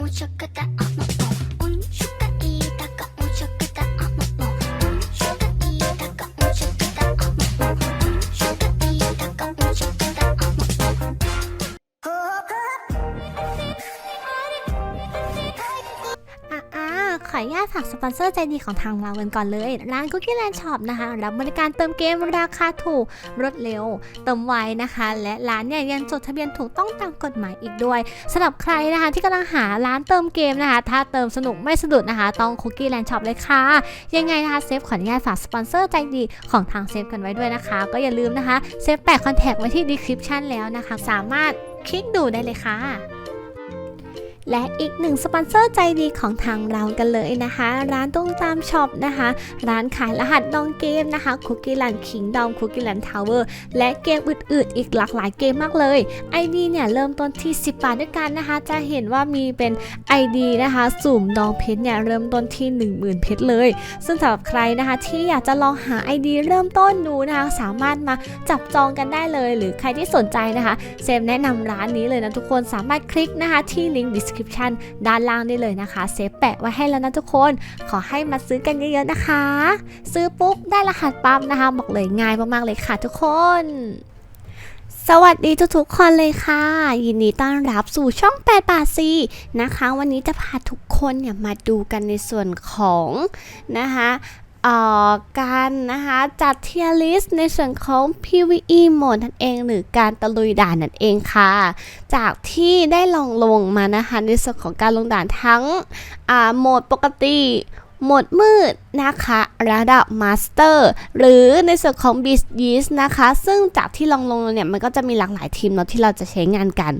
おちょく ากสปอนเซอร์ใจดีของทางเรากันก่อนเลย ร้าน Cookie Land Shop นะคะรับบริการเติมเกมราคาถูกรวดเร็ว เติมไวนะคะ และร้านเนี่ยยังจดทะเบียนถูกต้องตามกฎหมายอีกด้วยสำหรับใครนะคะที่กำลังหาร้านเติมเกมนะคะ ถ้าเติมสนุกไม่สะดุดนะคะ ต้อง Cookie Land Shop เลยค่ะ ยังไงนะคะเซฟขออนุญาตฝากสปอนเซอร์ใจดีของทางเซฟกันไว้ด้วยนะคะ ก็อย่าลืมนะคะเซฟแปะคอนแทคไว้ที่ description แล้วนะคะ สามารถคลิกดูได้เลยค่ะ และอีกหนึ่งสปอนเซอร์ใจดีของทางเรากันเลยนะคะ ร้านตุ้งตามช็อปนะคะ ร้านขายรหัสดองเกมนะคะคุกกี้แลนคิงดอมคุกกี้แลนทาวเวอร์และเกมอื่นๆ อีกหลากหลายเกมมากเลย ID เนี่ยเริ่มต้นที่ 10 บาทด้วยกันนะคะ จะเห็นว่ามีเป็น ID นะคะ สุ่มดองเพชรเนี่ยเริ่มต้นที่ 10,000 เพชรเลย ซึ่งสำหรับใครนะคะที่อยากจะลองหา ID เริ่มต้นดูนะคะสามารถมาจับจองกันได้เลย หรือใครที่สนใจนะคะเซฟแนะนำร้านนี้เลยนะทุกคนสามารถคลิกนะคะที่ลิงก์ดิส description ด้านล่างได้เลยนะคะเซฟแปะไว้ให้แล้วนะทุกคน ขอให้มาซื้อกันเยอะๆนะคะ ซื้อปุ๊บได้รหัสปั๊บนะคะ บอกเลยง่ายมากๆเลยค่ะทุกคนสวัสดีทุกๆคนเลยค่ะ ยินดีต้อนรับสู่ช่อง 8 บาทซีนะคะ วันนี้จะพาทุกคนเนี่ยมาดูกันในส่วนของนะคะ การนะคะจัดเทียร์ลิสในส่วนของ PVE โหมดนั่นเอง หรือการตะลุยด่านนั่นเองค่ะ จากที่ได้ลองลงมานะคะในส่วนของการลงด่านทั้งโหมดปกติ หมดมืดนะคะ ระดับมาสเตอร์หรือในส่วนของ Beast Yeast นะคะ ซึ่งจากที่ลองลงเนี่ย มันก็จะมีหลากหลายทีมเนาะที่เราจะใช้งานกัน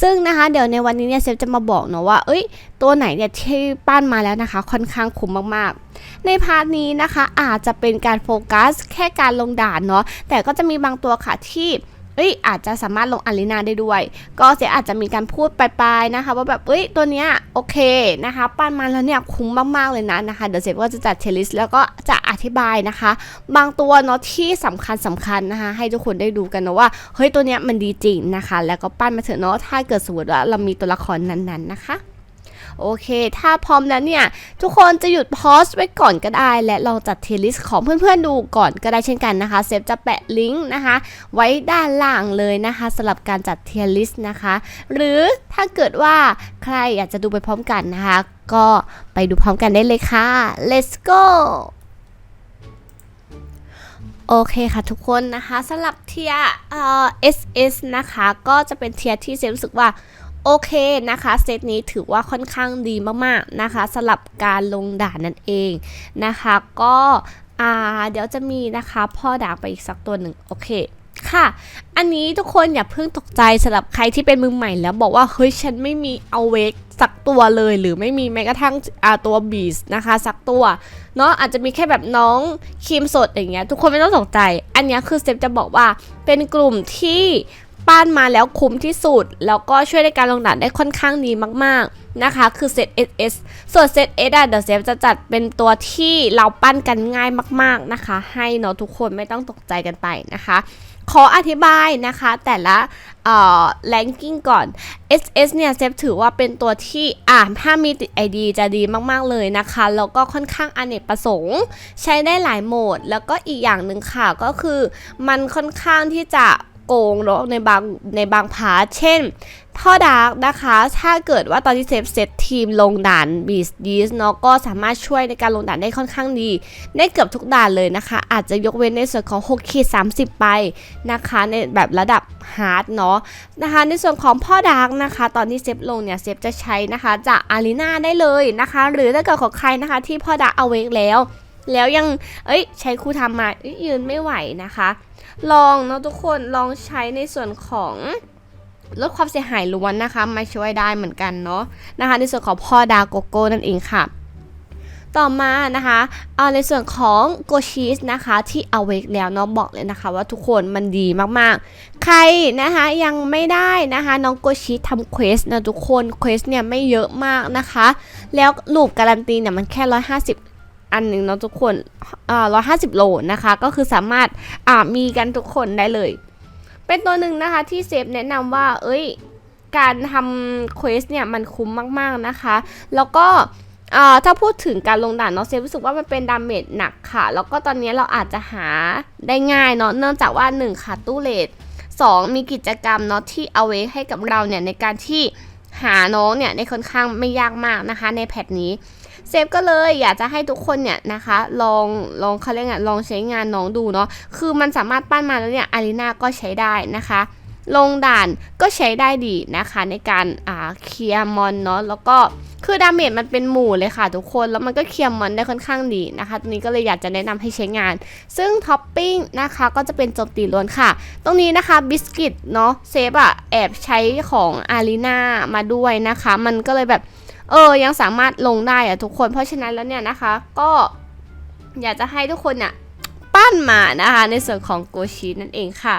ซึ่งนะคะ เดี๋ยวในวันนี้เนี่ยเซฟจะมาบอกเนาะว่า เอ้ย ตัวไหนเนี่ยที่ปั้นมาแล้วนะคะ ค่อนข้างคุ้มมากๆ ในพาร์ทนี้นะคะอาจจะเป็นการโฟกัสแค่การลงด่านเนาะแต่ก็จะมีบางตัวค่ะที่ เอ้ยอาจจะสามารถลงอารีนาได้ด้วย ก็เสียอาจจะมีการพูดปลายๆนะคะ ว่าแบบเอ้ยตัวเนี้ยโอเคนะคะปั้นมาแล้วเนี่ยคุ้มมากๆเลยนะนะคะเดี๋ยวเซฟก็จะจัดเทลิสแล้วก็จะอธิบายนะคะ บางตัวเนาะที่สำคัญสำคัญนะคะ ให้ทุกคนได้ดูกันนะว่าเฮ้ยตัวเนี้ยมันดีจริงนะคะ แล้วก็ปั้นมาเถอะเนาะถ้าเกิดสมมติว่าเรามีตัวละครนั้นๆนะคะ โอเค ถ้าพร้อมแล้วเนี่ย ทุกคนจะหยุดพอสไว้ก่อนก็ได้ และลองจัดเทลิสของเพื่อนๆดูก่อนก็ได้เช่นกันนะคะ เซฟจะแปะลิงก์นะคะ ไว้ด้านล่างเลยนะคะสำหรับการจัดเทลิสต์นะคะ หรือถ้าเกิดว่าใครอยากจะดูไปพร้อมกันนะคะ ก็ไปดูพร้อมกันได้เลยค่ะ let's go โอเคค่ะทุกคนนะคะสำหรับเทียเอ่อ SS นะคะ ก็จะเป็นเทียที่เซฟรู้สึกว่า โอเคนะคะเซตนี้ถือว่าค่อนข้างดีมากๆนะคะสำหรับการลงด่านนั่นเองนะคะ ก็เดี๋ยวจะมีนะคะพ่อด่างไปอีกสักตัวหนึ่งโอเคค่ะ อันนี้ทุกคนอย่าเพิ่งตกใจสำหรับใครที่เป็นมือใหม่แล้วบอกว่า เฮ้ย ฉันไม่มีเอาเวกสักตัวเลยหรือไม่มีแม้กระทั่งตัวบีสนะคะ สักตัว เนาะอาจจะมีแค่แบบน้องครีมสดอย่างเงี้ยทุกคนไม่ต้องตกใจ อันนี้คือเซฟจะบอกว่าเป็นกลุ่มที่ ปั้นมาแล้วคุ้มที่สุด แล้วก็ช่วยในการลงด่านได้ค่อนข้างดีมากๆนะคะ คือเซต SS ส่วนเซต S อะเดี๋ยวเซฟจะจัดเป็นตัวที่เราปั้นกันง่ายมากๆนะคะ ให้เนาะทุกคนไม่ต้องตกใจกันไปนะคะ ขออธิบายนะคะแต่ละเอ่อ ranking ก่อน SS เนี่ยเซฟถือว่าเป็นตัวที่อ่าถ้ามีติด ID จะดีมากๆเลยนะคะ แล้วก็ค่อนข้างอเนกประสงค์ ใช้ได้หลายโหมด แล้วก็อีกอย่างหนึ่งค่ะก็คือมันค่อนข้างที่จะ โกงเนาะในบางในบางพาร์ทเช่นท่อดาร์กนะคะ ถ้าเกิดว่าตอนที่เซฟเซตทีมลงด่านบีสดีสเนาะก็สามารถช่วยในการลงด่านได้ค่อนข้างดี ได้เกือบทุกด่านเลยนะคะ อาจจะยกเว้นในส่วนของ6ขีด30 ไปนะคะ ในแบบระดับฮาร์ดเนาะนะคะ ในส่วนของพ่อดาร์กนะคะ ตอนที่เซฟลงเนี่ยเซฟจะใช้นะคะจากอารีนาได้เลยนะคะ หรือถ้าเกิดของใครนะคะที่พ่อดาร์กเอาเวกแล้ว แล้วยังเอ้ยใช้ครูทำมาเอ้ยยืนไม่ไหวนะคะ ลองเนาะทุกคนลองใช้ในส่วนของลดความเสียหายล้วนนะคะมาช่วยได้เหมือนกันเนาะนะคะในส่วนของพ่อดาโกโก้นั่นเองค่ะต่อมานะคะเอาในส่วนของโกชีสนะคะที่เอาเวกแล้วเนาะบอกเลยนะคะว่าทุกคนมันดีมากๆ ใครนะคะยังไม่ได้นะคะน้องโกชีสทำเควสนะทุกคนเควสเนี่ยไม่เยอะมากนะคะ แล้วลูปการันตีเนี่ยมันแค่ 150 อันหนึ่งเนาะทุกคนอ่า150โลนะคะ ก็คือสามารถอ่ามีกันทุกคนได้เลย เป็นตัวหนึ่งนะคะที่เซฟแนะนำว่า เอ้ย การทำเควสเนี่ยมันคุ้มมากๆนะคะ แล้วก็ถ้าพูดถึงการลงด่านเนาะเซฟรู้สึกว่ามันเป็นดาเมจหนักค่ะ แล้วก็ตอนนี้เราอาจจะหาได้ง่ายเนาะเนื่องจากว่า 1 ค่ะตู้เลท2มีกิจกรรมเนาะที่เอาไว้ให้กับเราเนี่ยในการที่หาน้องเนี่ยในค่อนข้างไม่ยากมากนะคะในแพทนี้ เซฟก็เลยอยากจะให้ทุกคนเนี่ยนะคะลองลองเขาเรียกไงลองใช้งานน้องดูเนาะคือมันสามารถปั้นมาแล้วเนี่ยอารีนาก็ใช้ได้นะคะลงด่านก็ใช้ได้ดีนะคะในการอ่าเคลียร์มอนเนาะแล้วก็คือดาเมจมันเป็นหมู่เลยค่ะทุกคนแล้วมันก็เคลียร์มอนได้ค่อนข้างดีนะคะตรงนี้ก็เลยอยากจะแนะนำให้ใช้งาน ซึ่งท็อปปิ้งนะคะก็จะเป็นโจมตีล้วนค่ะ ตรงนี้นะคะบิสกิตเนาะเซฟอะแอบใช้ของอารีนามาด้วยนะคะ มันก็เลยแบบ เออยังสามารถลงได้อะทุกคนเพราะฉะนั้นแล้วเนี่ยนะคะ ก็อยากจะให้ทุกคนเนี่ยปั้นมานะคะในส่วนของโกชินั่นเองค่ะ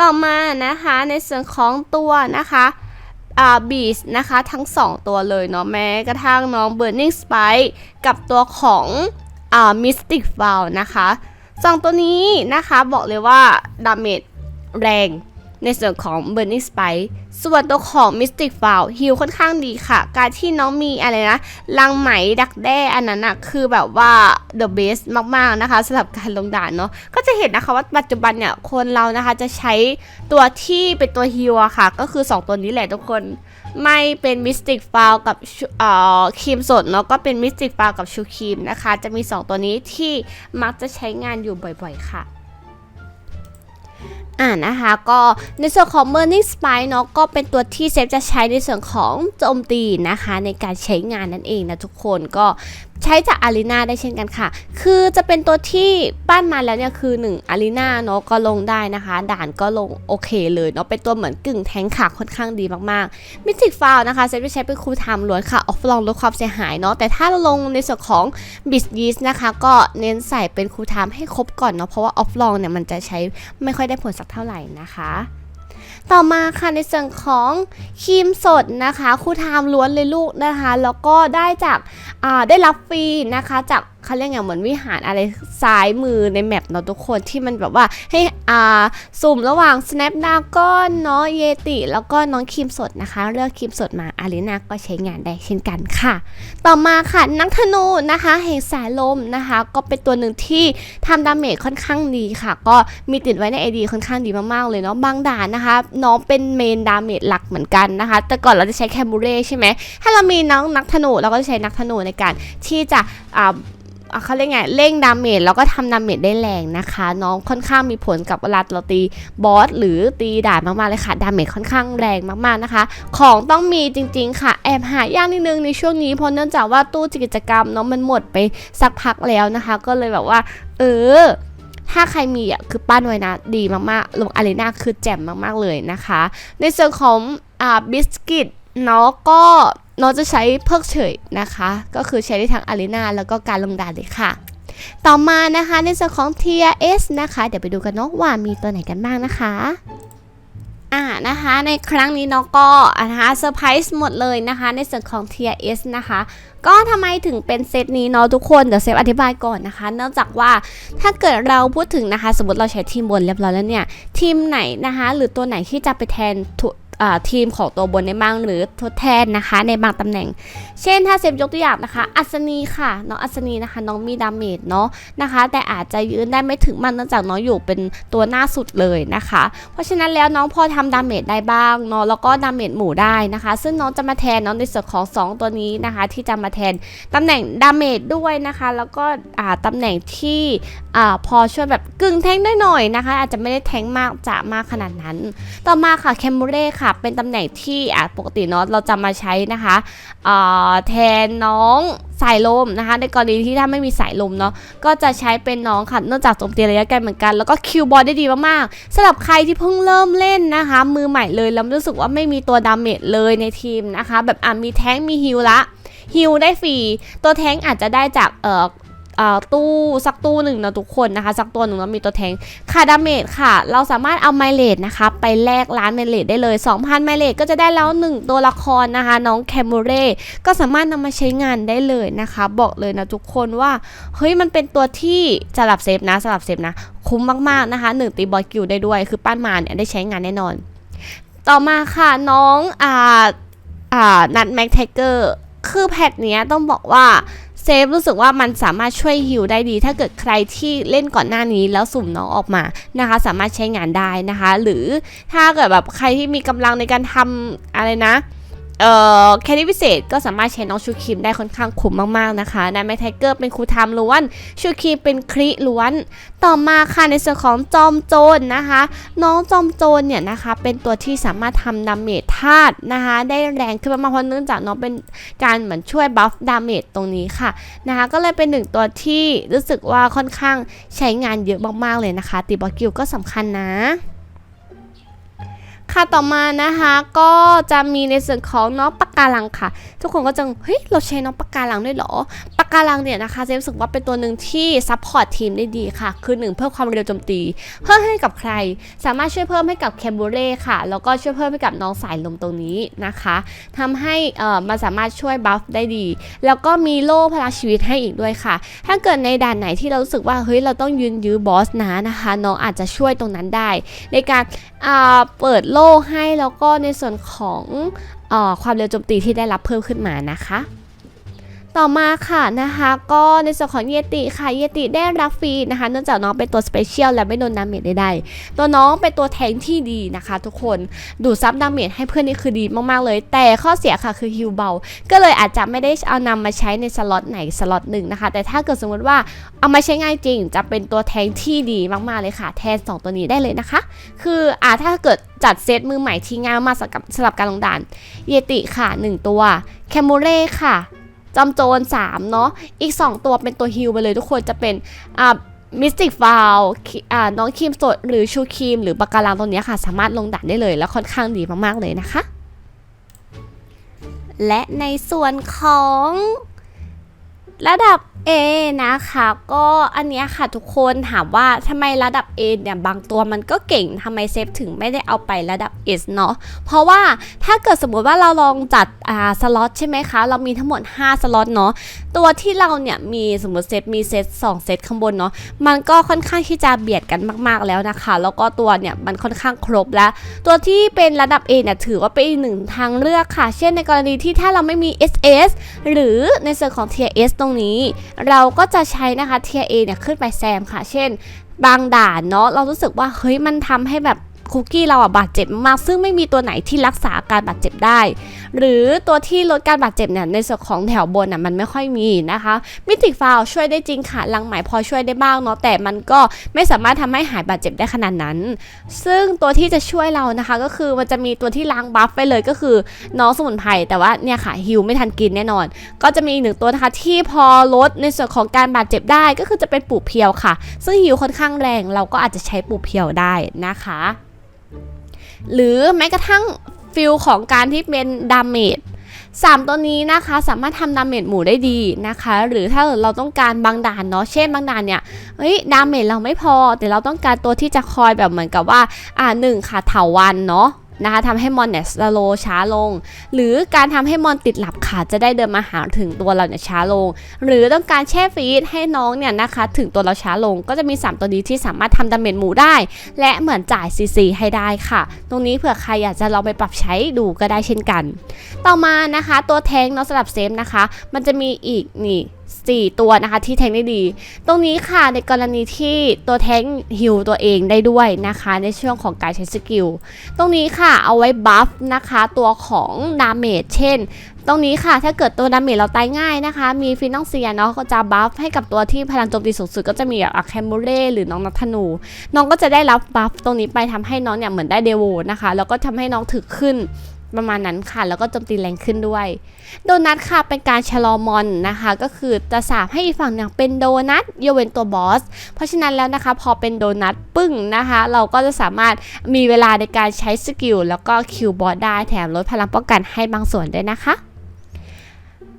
ต่อมานะคะในส่วนของตัวนะคะอ่าบีสนะคะทั้ง 2 ตัวเลยเนาะแม้กระทั่งน้อง Burning Spike กับตัวของอ่า Mystic f o u l นะคะสองตัวนี้นะคะบอกเลยว่าดาเมจแรง ในส่วนของ Burning Spike ส่วนตัวของ Mystic f o u l ฮิลค่อนข้างดีค่ะ การที่น้องมีอะไรนะลังไหมดักแด้อันนั้นอะคือแบบว่า the best มากๆนะคะสำหรับการลงด่านเนาะก็จะเห็นนะคะว่าปัจจุบันเนี่ยคนเรานะคะจะใช้ตัวที่เป็นตัวฮิลอะค่ะ ก็คือ 2 ตัวนี้แหละทุกคน ไม่เป็น Mystic f o u l กับเอ่อครีมสดเนาะก็เป็น Mystic f o u l กับชูครีมนะคะ จะมี 2 ตัวนี้ที่มักจะใช้งานอยู่บ่อยๆค่ะ อ่านะคะก็ในส่วนของ Burning Spike เนาะก็เป็นตัวที่เซฟจะใช้ในส่วนของโจมตีนะคะในการใช้งานนั่นเองนะทุกคนก็ ใช้จากอารีนาได้เช่นกันค่ะ คือจะเป็นตัวที่ปั้นมาแล้วเนี่ยคือ1อารีนาเนาะก็ลงได้นะคะ ด่านก็ลงโอเคเลยเนาะเป็นตัวเหมือนกึ่งแทงค์ค่ะค่อนข้างดีมากๆมิติกฟาวนะคะเซฟจะใช้เป็นครูทม์ล้วนค่ะออฟลองลดความเสียหายเนาะแต่ถ้าลงในส่วนของบิสยีสนะคะ ก็เน้นใส่เป็นครูทม์ให้ครบก่อนเนาะเพราะว่าออฟลองเนี่ยมันจะใช้ไม่ค่อยได้ผลสักเท่าไหร่นะคะ ต่อมาค่ะในส่วนของครีมสดนะคะคู่ทามล้วนเลยลูกนะคะ แล้วก็ได้จากได้รับฟรีนะคะจากเขาเรียกไงเหมือนวิหารอะไรซ้ายมือในแมปเนาะทุกคนที่มันแบบว่าให้อ่าสุ่มระหว่าง Snapdragon เนาะเยติ แล้วก็น้องครีมสดนะคะ เลือกครีมสดมาอารีนาก็ใช้งานได้เช่นกันค่ะ ต่อมาค่ะนักธนูนะคะแห่งสายลมนะคะ ก็เป็นตัวหนึ่งที่ทำดาเมจค่อนข้างดีค่ะ ก็มีติดไว้ใน ID ค่อนข้างดีมากๆเลยเนาะบางด่านนะคะ น้องเป็นเมนดาเมจหลักเหมือนกันนะคะ แต่ก่อนเราจะใช้แคมบูเร่ใช่ไหมถ้าเรามีน้องนักธนูเราก็จะใช้นักธนูในการที่จะอ่า เขาเรียกไงเร่งดาเมจแล้วก็ทำดาเมจได้แรงนะคะ น้องค่อนข้างมีผลกับเวลาเราตีบอสหรือตีด่านมากๆเลยค่ะดาเมจค่อนข้างแรงมากๆนะคะ ของต้องมีจริงๆค่ะ แอบหายากนิดนึงในช่วงนี้เพราะเนื่องจากว่าตู้กิจกรรมเนาะมันหมดไปสักพักแล้วนะคะ ก็เลยแบบว่า เออถ้าใครมีอะคือปั้นไว้นะดีมากๆ ลงอารีนาคือแจ่มมากๆเลยนะคะ ในส่วนของอ่าบิสกิตเนาะก็ นาะจะใช้เพิกเฉยนะคะ ก็คือใช้ได้ทั้งอารีนาแล้วก็การลงดานเลยค่ะ ต่อมานะคะในส่วนของ TRS นะคะ เดี๋ยวไปดูกันเนาะว่ามีตัวไหนกันบ้างนะคะอ่านะคะในครั้งนี้เนาะก็นะคะเซอร์ไพรส์หมดเลยนะคะ ในส่วนของ TRS นะคะ ก็ทำไมถึงเป็นเซตนี้เนาะทุกคน เดี๋ยวเซฟอธิบายก่อนนะคะ เนื่องจากว่าถ้าเกิดเราพูดถึงนะคะ สมมติเราใช้ทีมบนเรียบร้อยแล้วเนี่ย ทีมไหนนะคะ หรือตัวไหนที่จะไปแทน ทีมของตัวบนในบ้างหรือทดแทนนะคะ ในบางตำแหน่ง เช่นถ้าเซฟยกตัวอย่างนะคะ อัศนีค่ะน้องอัศนีนะคะ น้องมีดาเมจเนาะนะคะ แต่อาจจะยืนได้ไม่ถึงมันเนื่องจากน้องอยู่เป็นตัวหน้าสุดเลยนะคะ เพราะฉะนั้นแล้วน้องพอทำดาเมจได้บ้างเนาะแล้วก็ดาเมจหมู่ได้นะคะ ซึ่งน้องจะมาแทนน้องในส่วนของ 2 ตัวนี้นะคะ ที่จะมาแทนตำแหน่งดาเมจด้วยนะคะ แล้วก็อ่าตำแหน่งที่อพอช่วยแบบกึ่งแทงได้หน่อยนะคะ อาจจะไม่ได้แทงมากจะมากขนาดนั้น ต่อมาค่ะแคมเบเร่ค่ะเป็นตำแหน่งที่อ่าปกติเนาะเราจะมาใช้นะคะอ่าแทนน้องสายลมนะคะ ในกรณีที่ถ้าไม่มีสายลมเนาะก็จะใช้เป็นน้องค่ะเนื่องจากโจมตีระยะไกลเหมือนกัน แล้วก็คิวบอลได้ดีมากๆสำหรับใครที่เพิ่งเริ่มเล่นนะคะ มือใหม่เลยแล้วรู้สึกว่าไม่มีตัวดาเมจเลยในทีมนะคะ แบบอะมีแท้งมีฮิลละฮิลได้ฟรีตัวแท้งอาจจะได้จากเอ่อเอ่อ ตู้สักตู้หนึ่งนะทุกคนนะคะ สักตัวหนึ่งแล้วมีตัวแทงค่าดาเมจค่ะ เราสามารถเอาไมเลดนะคะ ไปแลกร้านไมเลดได้เลย 2,000ไมเลดก็จะได้แล้ว 1 ตัวละครนะคะ น้องแคมูเร่ก็สามารถนำมาใช้งานได้เลยนะคะ บอกเลยนะทุกคนว่าเฮ้ยมันเป็นตัวที่สลับเซฟนะสลับเซฟนะ คุ้มมากๆนะคะ1ตีบอลกิวได้ด้วยคือป้านมาเนี่ยได้ใช้งานแน่นอน ต่อมาค่ะน้องอ่าอ่านัดแม็กไทเกอร์คือแพทเนี้ยต้องบอกว่า เซฟรู้สึกว่ามันสามารถช่วยฮิวได้ดี ถ้าเกิดใครที่เล่นก่อนหน้านี้แล้วสุ่มน้องออกมานะคะ สามารถใช้งานได้นะคะ หรือถ้าเกิดแบบใครที่มีกำลังในการทำอะไรนะ เอ่อแคนดี้พิเศษก็สามารถใช้น้องชูคิมได้ค่อนข้างคุ้มมากๆนะคะนายแมทไทเกอร์เป็นครูทำล้วน ชูคิมเป็นคริล้วน ต่อมาค่ะในส่วนของจอมโจรนะคะ น้องจอมโจรเนี่ยนะคะเป็นตัวที่สามารถทำดาเมจธาตุนะคะได้แรงขึ้นมากเพราะเนื่องจากน้องเป็นการเหมือนช่วยบัฟดาเมจตรงนี้ค่ะนะคะก็เลยเป็นหนึ่งตัวที่รู้สึกว่าค่อนข้างใช้งานเยอะมากๆเลยนะคะตีบอลกิลก็สำคัญนะ ค่ะต่อมานะคะก็จะมีในส่วนของน้องปากการังค่ะ ทุกคนก็จะเฮ้ยเราใช้น้องปากการังด้วยเหรอปากการังเนี่ยนะคะเจมรู้สึกว่าเป็นตัวหนึ่งที่ซัพพอร์ตทีมได้ดีค่ะ คือหนึ่งเพิ่มความเร็วโจมตีเพิ่มให้กับใคร สามารถช่วยเพิ่มให้กับแคมบูเร่ค่ะ แล้วก็ช่วยเพิ่มให้กับน้องสายลมตรงนี้นะคะทำให้เอ่อมันสามารถช่วยบัฟได้ดี แล้วก็มีโล่พลังชีวิตให้อีกด้วยค่ะ ถ้าเกิดในด่านไหนที่เรารู้สึกว่าเฮ้ยเราต้องยืนยื้อบอสนะนะคะ น้องอาจจะช่วยตรงนั้นได้ ในการอ่าเปิดโล่ให้แล้วก็ในส่วนของอความเร็วโจมตีที่ได้รับเพิ่มขึ้นมานะคะ ต่อมาค่ะนะคะก็ในส่วนของเยติค่ะเยติได้รับฟรีนะคะเนื่องจากน้องเป็นตัวสเปเชียลและไม่โดนดาเมจใดๆตัวน้องเป็นตัวแทงที่ดีนะคะ ทุกคนดูดซับดาเมจให้เพื่อนนี่คือดีมากๆเลย แต่ข้อเสียค่ะคือฮิวเบา ก็เลยอาจจะไม่ได้เอานำมาใช้ในสล็อตไหนสล็อตหนึ่งนะคะ แต่ถ้าเกิดสมมติว่าเอามาใช้ง่ายจริง จะเป็นตัวแทงที่ดีมากๆเลยค่ะ แทน 2 ตัวนี้ได้เลยนะคะ คืออ่าถ้าเกิดจัดเซตมือใหม่ที่ง่ายมากสำหรับสำหรับการลงด่านเยติค่ะ 1 ตัวแคมูเร่ค่ะ จอมโจร3เนาะอีก 2 ตัวเป็นตัวฮิลไปเลยทุกคนจะเป็นอ่ามิสติกฟาวอ่าน้องครีมสดหรือชูครีมหรือปากการังตัวนี้ค่ะ สามารถลงด่านได้เลยแล้วค่อนข้างดีมากๆเลยนะคะ และในส่วนของระดับ A นะคะก็อันเนี้ยค่ะทุกคนถามว่าทำไมระดับ A เนี่ยบางตัวมันก็เก่งทำไมเซฟถึงไม่ได้เอาไประดับ S เนาะเพราะว่าถ้าเกิดสมมติว่าเราลองจัดอ่าสล็อตใช่ไหมคะเรามีทั้งหมด 5 สล็อตเนาะตัวที่เราเนี่ยมีสมมติเซฟมีเซต2เซตข้างบนเนาะมันก็ค่อนข้างที่จะเบียดกันมากๆแล้วนะคะ แล้วก็ตัวเนี่ยมันค่อนข้างครบแล้ว ตัวที่เป็นระดับ A เนี่ยถือว่าเป็นอีกหนึ่งทางเลือกค่ะ เช่นในกรณีที่ถ้าเราไม่มี SS หรือในส่วนของ TS ตรงนี้เราก็จะใช้นะคะ Tier A เนี่ยขึ้นไปแซมค่ะ เช่น บางด่านเนาะเรารู้สึกว่าเฮ้ยมันทำให้แบบ คุกกี้เราอะบาดเจ็บมาก ซึ่งไม่มีตัวไหนที่รักษาอาการบาดเจ็บได้ หรือตัวที่ลดการบาดเจ็บเนี่ยในส่วนของแถวบนอะมันไม่ค่อยมีนะคะมิติฟาวช่วยได้จริงค่ะลังไหมพอช่วยได้บ้างเนาะแต่มันก็ไม่สามารถทำให้หายบาดเจ็บได้ขนาดนั้น ซึ่งตัวที่จะช่วยเรานะคะ ก็คือมันจะมีตัวที่ล้างบัฟไปเลยก็คือน้องสมุนไพรแต่ว่าเนี่ยค่ะฮิวไม่ทันกินแน่นอน ก็จะมีอีกหนึ่งตัวนะคะที่พอลดในส่วนของการบาดเจ็บได้ก็คือจะเป็นปูเพียวค่ะ ซึ่งฮิวค่อนข้างแรงเราก็อาจจะใช้ปูเพียวได้นะคะ หรือแม้กระทั่งฟิลของการที่เป็นดาเมจสามตัวนี้นะคะสามารถทำดาเมจหมู่ได้ดีนะคะ หรือถ้าเราต้องการบางด่านเนาะเช่นบางด่านเนี่ยเฮ้ยดาเมจเราไม่พอ แต่เราต้องการตัวที่จะคอยแบบเหมือนกับว่าอ่าหนึ่งค่ะเถาวันเนาะ นะคะทำให้มอนเนี่ยสโลช้าลง หรือการทำให้มอนติดหลับค่ะจะได้เดินมาหาถึงตัวเราเนี่ยช้าลง หรือต้องการแช่ฟีดให้น้องเนี่ยนะคะถึงตัวเราช้าลง ก็จะมี 3 ตัวนี้ที่สามารถทำดาเมจหมูได้ และเหมือนจ่าย CC ให้ได้ค่ะ ตรงนี้เผื่อใครอยากจะลองไปปรับใช้ดูก็ได้เช่นกัน ต่อมานะคะ ตัวแทงเนาะสำหรับเซฟนะคะ มันจะมีอีกนี่ สี่ตัวนะคะที่แทงได้ดี ตรงนี้ค่ะในกรณีที่ตัวแทงฮิวตัวเองได้ด้วยนะคะ ในช่วงของการใช้สกิล ตรงนี้ค่ะเอาไว้บัฟนะคะตัวของดาเมจเช่น ตรงนี้ค่ะถ้าเกิดตัวดาเมจเราตายง่ายนะคะ มีฟินองเซียเนาะก็จะบัฟให้กับตัวที่พลังโจมตีสูงสุดก็จะมีแบบอะแคมโบเร่หรือน้องนัทนู น้องก็จะได้รับบัฟตรงนี้ไปทำให้น้องเนี่ยเหมือนได้เดโวนะคะแล้วก็ทำให้น้องถึกขึ้น ประมาณนั้นค่ะ แล้วก็โจมตีแรงขึ้นด้วย โดนัทค่ะเป็นการชะลอมอนนะคะ ก็คือจะสาบให้อีกฝั่งหนึ่งเป็นโดนัทยกเว้นตัวบอส เพราะฉะนั้นแล้วนะคะ พอเป็นโดนัทปึ้งนะคะ เราก็จะสามารถมีเวลาในการใช้สกิลแล้วก็คิวบอสได้แถมลดพลังป้องกันให้บางส่วนด้วยนะคะ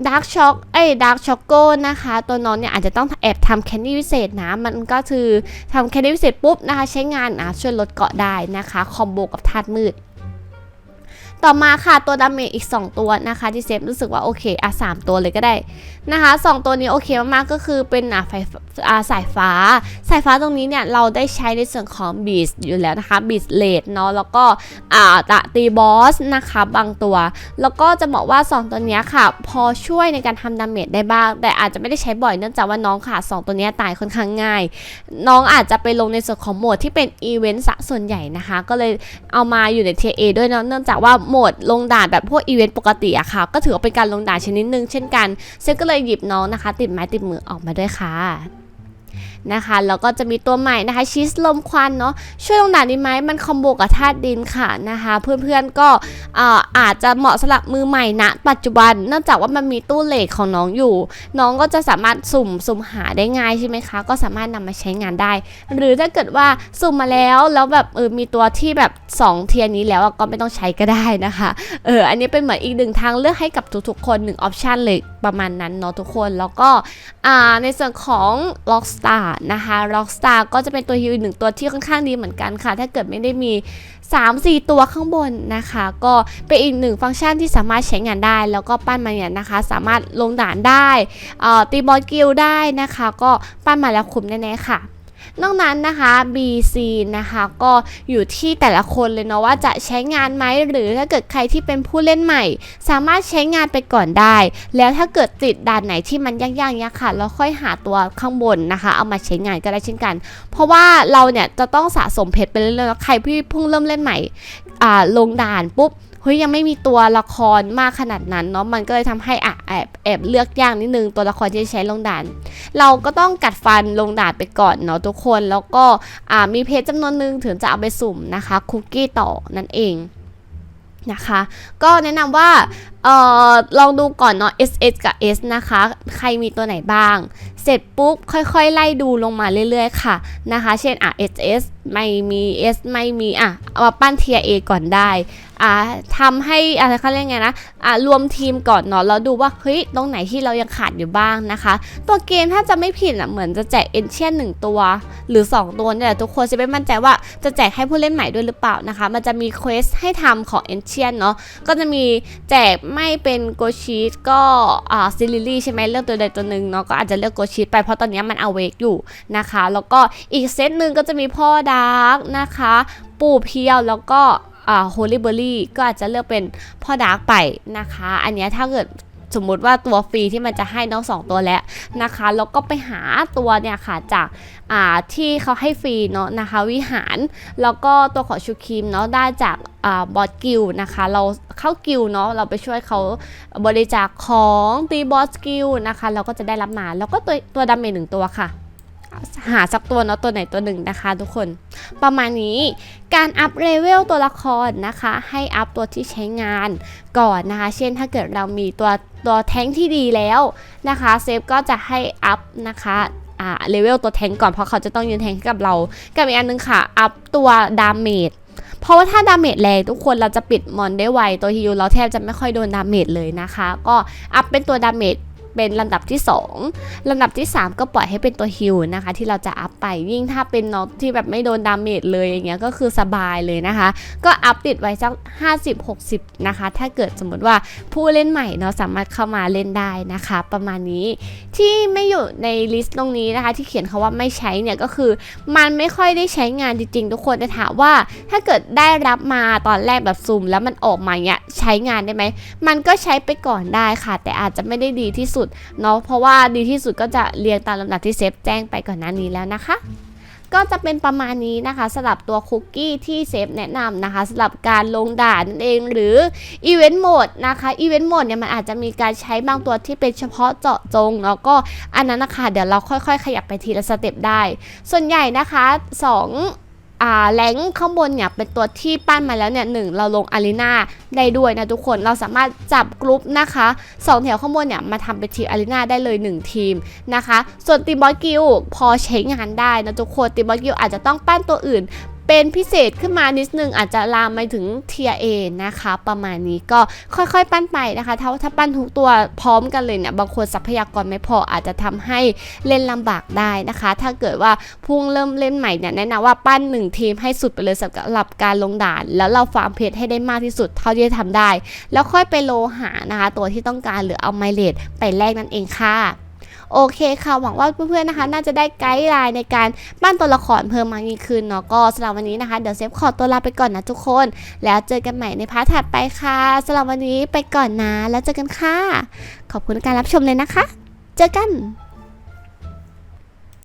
ดาร์กช็อกเอ้ยดาร์กช็อกโก้นะคะ ตัวน้องเนี่ยอาจจะต้องแอบทำแคนดี้วิเศษนะ มันก็คือทำแคนดี้วิเศษปุ๊บนะคะ ใช้งานอะช่วยลดเกาะได้นะคะ คอมโบกับธาตุมืด ต่อมาค่ะตัวดาเมจอีก 2 ตัวนะคะที่เซฟรู้สึกว่าโอเคอะสามตัวเลยก็ได้นะคะสองตัวนี้โอเคมากๆก็คือเป็นอะไฟอ่าสายฟ้า สายฟ้าตรงนี้เนี่ยเราได้ใช้ในส่วนของบีสอยู่แล้วนะคะบีสเลดเนาะแล้วก็อ่าตะตีบอสนะคะบางตัว แล้วก็จะบอกว่า 2 ตัวนี้ค่ะ พอช่วยในการทำดาเมจได้บ้าง แต่อาจจะไม่ได้ใช้บ่อยเนื่องจากว่าน้องค่ะ 2 ตัวนี้ตายค่อนข้างง่าย น้องอาจจะไปลงในส่วนของโหมดที่เป็นอีเวนต์ซะส่วนใหญ่นะคะ ก็เลยเอามาอยู่ในเทเอด้วยเนาะเนื่องจากว่าโหมดลงด่านแบบพวกอีเวนต์ปกติอะค่ะ ก็ถือว่าเป็นการลงด่านชนิดหนึ่งเช่นกันเซนก็เลยหยิบน้องนะคะ ติดไม้ติดมือออกมาด้วยค่ะ นะคะแล้วก็จะมีตัวใหม่นะคะชีสลมควันเนาะช่วยลงด่านดีไหมมันคอมโบกับธาตุดินค่ะนะคะเพื่อนๆก็เอ่ออาจจะเหมาะสำหรับมือใหม่ณปัจจุบันเนื่องจากว่ามันมีตู้เหล็กของน้องอยู่ น้องก็จะสามารถสุ่มสุ่มหาได้ง่ายใช่ไหมคะ ก็สามารถนำมาใช้งานได้ หรือถ้าเกิดว่าสุ่มมาแล้วแล้วแบบเออมีตัวที่แบบ 2 เทียนี้แล้วก็ไม่ต้องใช้ก็ได้นะคะเอออันนี้เป็นเหมือนอีกหนึ่งทางเลือกให้กับทุกๆคนหนึ่งออปชันเลยประมาณนั้นเนาะทุกคนแล้วก็ในส่วนของ Rockstar นะคะ Rockstar ก็จะเป็นตัวฮิวอีกหนึ่งตัวที่ค่อนข้างดีเหมือนกันค่ะ ถ้าเกิดไม่ได้มี 3-4 ตัวข้างบนนะคะ ก็เป็นอีกหนึ่งฟังก์ชันที่สามารถใช้งานได้ แล้วก็ปั้นมาเนี่ยนะคะ สามารถลงด่านได้ตีบอลกิลได้นะคะ ก็ปั้นมาแล้วคุ้มแน่ๆค่ะ นอกนั้นนะคะ BC นะคะก็อยู่ที่แต่ละคนเลยเนาะว่าจะใช้งานไหมหรือถ้าเกิดใครที่เป็นผู้เล่นใหม่ สามารถใช้งานไปก่อนได้ แล้วถ้าเกิดติดด่านไหนที่มันยากๆเนี่ยค่ะเราค่อยหาตัวข้างบนนะคะ เอามาใช้งานก็ได้เช่นกัน เพราะว่าเราเนี่ยจะต้องสะสมเพชรไปเรื่อยๆใครที่เพิ่งเริ่มเล่นใหม่ลงด่านปุ๊บ เฮ้ยยังไม่มีตัวละครมากขนาดนั้นเนาะมันก็เลยทำให้อะแอบแอบเลือกยากนิดนึงตัวละครที่ใช้ลงด่าน เราก็ต้องกัดฟันลงด่านไปก่อนเนาะทุกคนแล้วก็อ่ามีเพจจำนวนหนึ่งถึงจะเอาไปสุ่มนะคะคุกกี้ต่อนั่นเองนะคะก็แนะนำว่าออลองดูก่อนเนาะ S S กับ S นะคะ ใครมีตัวไหนบ้าง เสร็จปุ๊บ ค่อยๆ ไล่ดูลงมาเรื่อยๆ ค่ะนะคะ เช่นอะ S S ไม่มี S ไม่มีอะเอามาปั้นเทีย A ก่อนได้ อ่าทำให้อะไรเขาเรียกไงนะอ่ารวมทีมก่อนเนาะแล้วดูว่าเฮ้ยตรงไหนที่เรายังขาดอยู่บ้างนะคะ ตัวเกมถ้าจะไม่ผิดอะเหมือนจะแจกเอนเชียนหนึ่งตัว หรือ 2 ตัวเนี่ยแหละทุกคนจะไม่มั่นใจว่าจะแจกให้ผู้เล่นใหม่ด้วยหรือเปล่านะคะ มันจะมีเควสให้ทำของเอนเชียนเนาะก็จะมีแจกไม่เป็นโกชีตก็อ่าซิลิลี่ใช่ไหมเลือกตัวใดตัวหนึ่งเนาะก็อาจจะเลือกโกชีตไปเพราะตอนนี้มันเอาเวกอยู่นะคะ แล้วก็อีกเซตหนึ่งก็จะมีพ่อดาร์กนะคะ ปู่เพียวแล้วก็ โฮลิเบอรี่ก็อาจจะเลือกเป็นพ่อดาร์กไปนะคะ อันนี้ถ้าเกิดสมมุติว่าตัวฟรีที่มันจะให้น้องสองตัวแล้วนะคะ แล้วก็ไปหาตัวเนี่ยค่ะจากอ่าที่เขาให้ฟรีเนาะนะคะ วิหาร แล้วก็ตัวของชูครีมเนาะได้จากอ่าบอสกิลนะคะ เราเข้ากิลเนาะเราไปช่วยเขาบริจาคของตีบอสกิลนะคะ เราก็จะได้รับมาแล้วก็ตัวตัวดาเมจหนึ่งตัวค่ะ หาสักตัวเนาะตัวไหนตัวหนึ่งนะคะ ทุกคนประมาณนี้การอัพเลเวลตัวละครนะคะ ให้อัพตัวที่ใช้งานก่อนนะคะ เช่นถ้าเกิดเรามีตัวตัวแท้งที่ดีแล้วนะคะเซฟก็จะให้อัพนะคะอ่าเลเวลตัวแท้งก่อนเพราะเขาจะต้องยืนแทงให้กับเรา กับอีกอันนึงค่ะ อัพตัวดาเมจเพราะว่าถ้าดาเมจแรงทุกคนเราจะปิดมอนได้ไว ตัวฮิวเราแทบจะไม่ค่อยโดนดาเมจเลยนะคะ ก็อัพเป็นตัวดาเมจ เป็นลำดับที่ 2ลำดับที่ 3 ก็ปล่อยให้เป็นตัวฮิวนะคะ ที่เราจะอัพไปยิ่งถ้าเป็นน้องที่แบบไม่โดนดาเมจเลยอย่างเงี้ยก็คือสบายเลยนะคะ ก็อัพติดไว้สัก 50-60 นะคะ ถ้าเกิดสมมติว่าผู้เล่นใหม่เนาะสามารถเข้ามาเล่นได้นะคะ ประมาณนี้ที่ไม่อยู่ในลิสต์ตรงนี้นะคะ ที่เขียนคาว่าไม่ใช้เนี่ยก็คือมันไม่ค่อยได้ใช้งานจริงๆ ทุกคนจะถามว่าถ้าเกิดได้รับมาตอนแรกแบบซุ่มแล้วมันออกมาเนี้ยใช้งานได้ไหมมันก็ใช้ไปก่อนได้ค่ะ แต่อาจจะไม่ได้ดีที่สุดเนาะเพราะว่าดีที่สุดก็จะเรียงตามลำดับที่เซฟแจ้งไปก่อนหน้านี้แล้วนะคะก็จะเป็นประมาณนี้นะคะสำหรับตัวคุกกี้ที่เซฟแนะนำนะคะสำหรับการลงด่านนั่นเองหรืออีเวนต์โหมดนะคะอีเวนต์โหมดเนี่ยมันอาจจะมีการใช้บางตัวที่เป็นเฉพาะเจาะจงแล้วก็อันนั้นนะคะเดี๋ยวเราค่อยๆ ขยับไปทีละสเต็ปได้ ส่วนใหญ่นะคะส อ่าแรงข้างบนเนี่ยเป็นตัวที่ปั้นมาแล้วเนี่ยหนึ่งเราลงอารีนาได้ด้วยนะทุกคนเราสามารถจับกรุ๊ปนะคะสองแถวข้างบนเนี่ยมาทำเป็นทีมอารีนาได้เลย 1 ทีมนะคะ ส่วนตีมบอสกิลพอใช้งานได้นะทุกคนตีมบอสกิลอาจจะต้องปั้นตัวอื่น เป็นพิเศษขึ้นมานิดนึงอาจจะลามไปถึงเทียเอนะคะ ประมาณนี้ก็ค่อยๆ ปั้นไปนะคะถ้าถ้าปั้นทุกตัวพร้อมกันเลยเนี่ยบางคนทรัพยากรไม่พออาจจะทำให้เล่นลำบากได้นะคะ ถ้าเกิดว่าพุ่งเริ่มเล่นใหม่เนี่ยแนะนำว่าปั้นหนึ่งทีมให้สุดไปเลยสำหรับการลงด่าน แล้วเราฟาร์มเพชรให้ได้มากที่สุดเท่าที่จะทำได้ แล้วค่อยไปโลหานะคะ ตัวที่ต้องการหรือเอาไมเลดไปแลกนั่นเองค่ะ โอเคค่ะ หวังว่าเพื่อนๆนะคะ น่าจะได้ไกด์ไลน์ในการปั้นตัวละครเพิ่มมากยิ่งขึ้นเนาะก็สำหรับวันนี้นะคะ เดี๋ยวเซฟขอตัวลาไปก่อนนะทุกคน แล้วเจอกันใหม่ในพาร์ทถัดไปค่ะสำหรับวันนี้ไปก่อนนะ แล้วเจอกันค่ะ ขอบคุณการรับชมเลยนะคะ เจอกัน